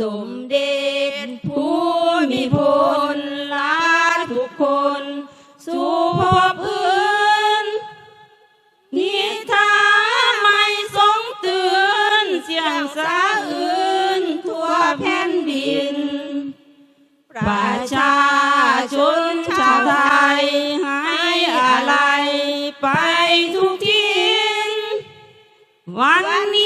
สมเด็จผู้มีพลลาทุกคน สู่พบอื่น นิทาไม่ทรงตือนเสียงสาอื่น ทั่วแผ่นดิน ประชาชนชาวไทยให้อะไรไปทุกทิศวันนี้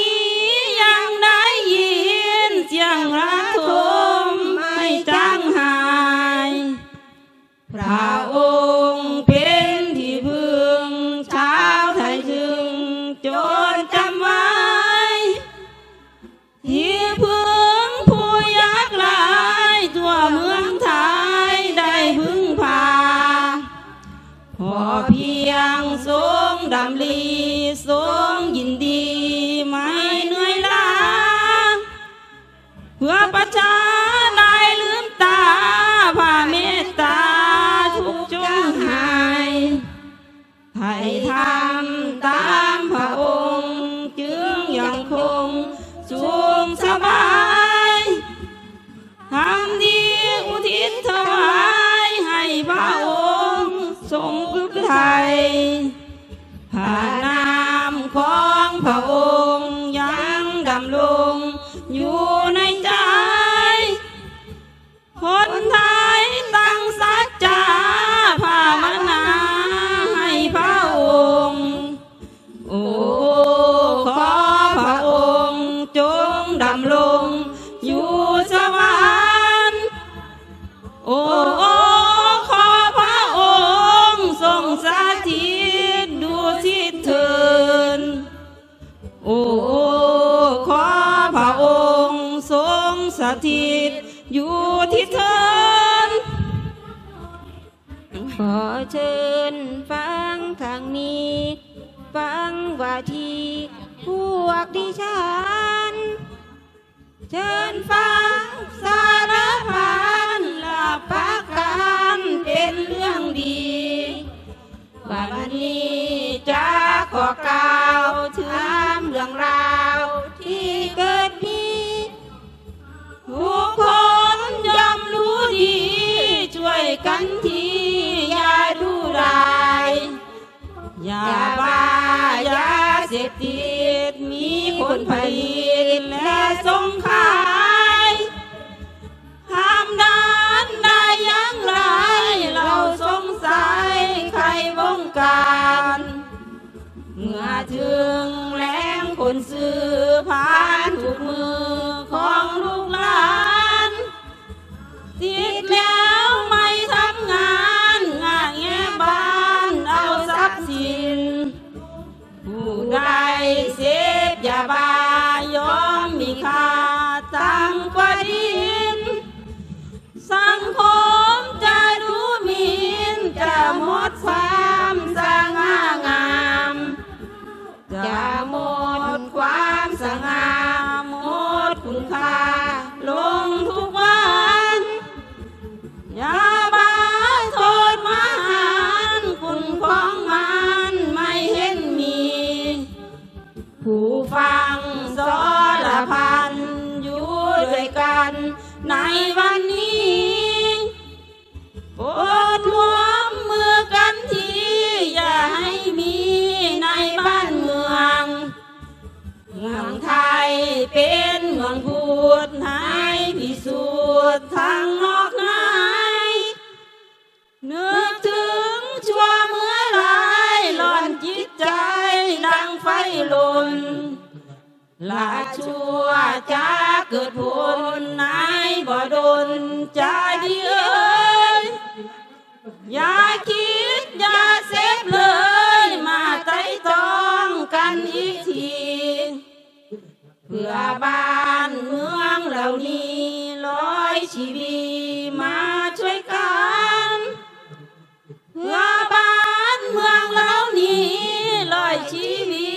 ร ถิตอยู่ที่เถินขอเชิญฟังทางนี้ ฟังว่าทีพวกดิฉัน เชิญฟังสารพันหลับประกันเป็นเรื่องดีวันนี้จะขอกล่าวถึงเรื่องราวที่เกิดมี กันทีอย่าดูรายอย่าบ้ายาเสพติดมีคนผลิตและส่งขายทำด้านได้ยังไรเราสงสัยใครวงการเมื่อถึงแรงคนซื้อผ่านถูกมือของลูกหลานติดแล้ว ม เป็นเมืองพูดให้พิสูจน์ทางนอกในนึกถึงชั่วเมื่อไรหลอนจิตใจดังไฟลนลาชั่วจะเกิดผลในบ่ดนใจดีเอ้ยอย่า พื่อบ้านเมืองเหล่านี้ร้อยชีวิตมาช่วยกันเพื่อบ้านเมืองเหล่านี้ร้อยชีวิ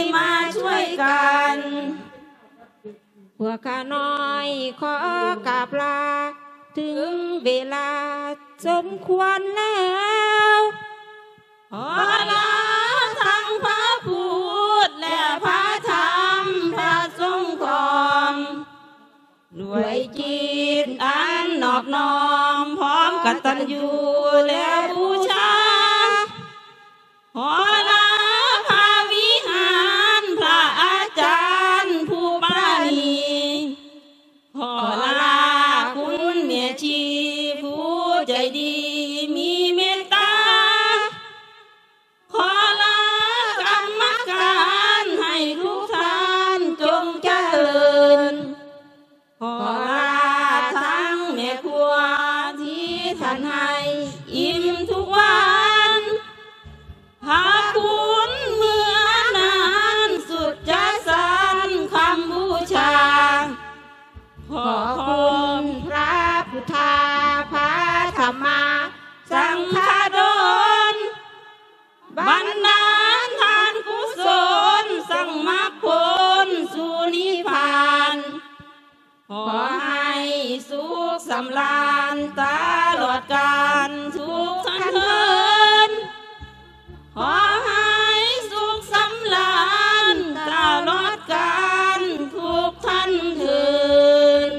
ตมาช่วยกันพวกข้าน้อยขอกราบลาถึงเวลาสมควรแล้วขอลา อบน้อมพร้อมกตัญญูแล้ว สุขสำราญตลอดกาลทุกท่านเทินขอให้สุขสำราญตลอดกาลทุกท่านเทิน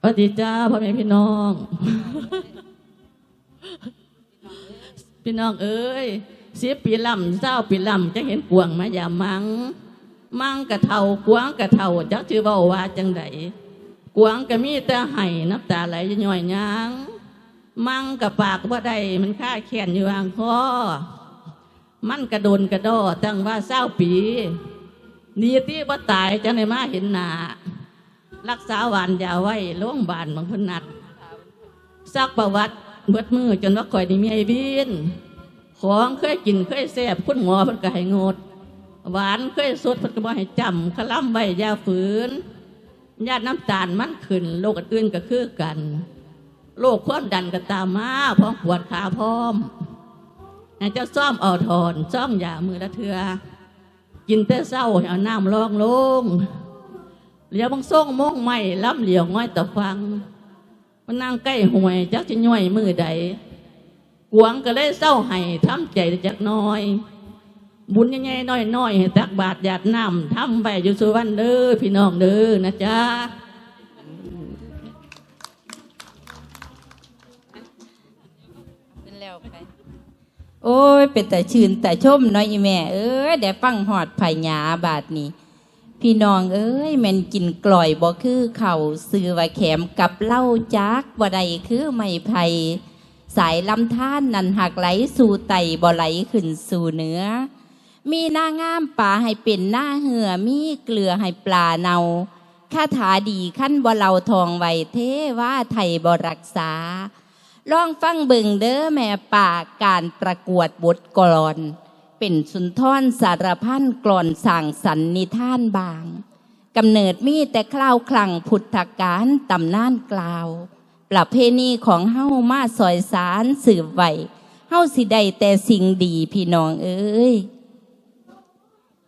สวัสดีจ้าพ่อแม่พี่น้อง พี่น้องเอ้ยเสียปีลำเศร้าปีลำจะเห็นกวางมาอย่ามัง มังกะเท่ากวางกะเท่าจักชื่อเบาว่าจังไดกวางก็มีแต่ไห้น้ำตาไหลย่อยยางมังกะปากว่าได้มันค่าแขนอยู่อ่างคอมันกระโดนกระดอตั้งว่าเศร้าปีนี่ที่ว่าตายจังในมาเห็นหนารักษาหวานยาไว้โรงพยาบาลบางคนนัดซักประวัติ เบิดมือจนว่าข่อยนี่มีไอ้บินของเคยกินเคยแซ่บคุณหมอเพิ่นก็ให้งด หวานเคยสดเพิ่นก็บ่ให้จำขล้ำไว้ยาฝืนญาติน้ำตาลมันขึ้นโรคอื่นก็คือกันโรคความดันก็ตามมาพร้อมปวดขาพร้อมให้เจ้าซ่อมเอาถอนซ่อมยามือละเทือ กินแต่เศร้าเอาน้ำรองลงเหลียวบังส่งมองไม่ล้ำเหลียวง่อยตะฟัง มันนั่งใกล้ห่วยจักจะย่อยมือใดกวางก็เลยเศร้าให้ทำใจจักน้อย บุญใหญ่ๆน้อยๆให้ตักบาตรหยาดน้ำทำไปอยู่สุวรรณเด้อพี่น้องเด้อนะจ๊ะเป็นแล้วไปโอ้ย เป็นแต่ชื่นแต่ชมน้อยอีแม่ เอ้ยได้ฟังหอดไผ่หยาบาดนี้ พี่น้องเอ้ยแมนกินกล่อยบ่คือเข่าซื้อว่าแขมกับเหล้าจักบ่ใดคือไม่ไผ่สายลำท่านนันหักไหลสู่ไตบ่ไหลขึ้นสู่เนื้อ มีหน้างามป่าให้เป็นหน้าเหือมีเกลือให้ปลาเนาคาถาดีขั้นบ่เราทองไวเทว่าไทยบ่รักษาลองฟังเบิ่งเด้อแม่ป่าการประกวดบทกลอน เป็นสุนทรสารพันกลอนสั่งสันนิท่านบางกำเนิดมีแต่คราวคลังพุทธการตำนานกล่าว ประเพณีของเฮ้ามาซอยสารสืบไหวเฮ้าสิได้แต่สิ่งดีพี่น้องเอ้ย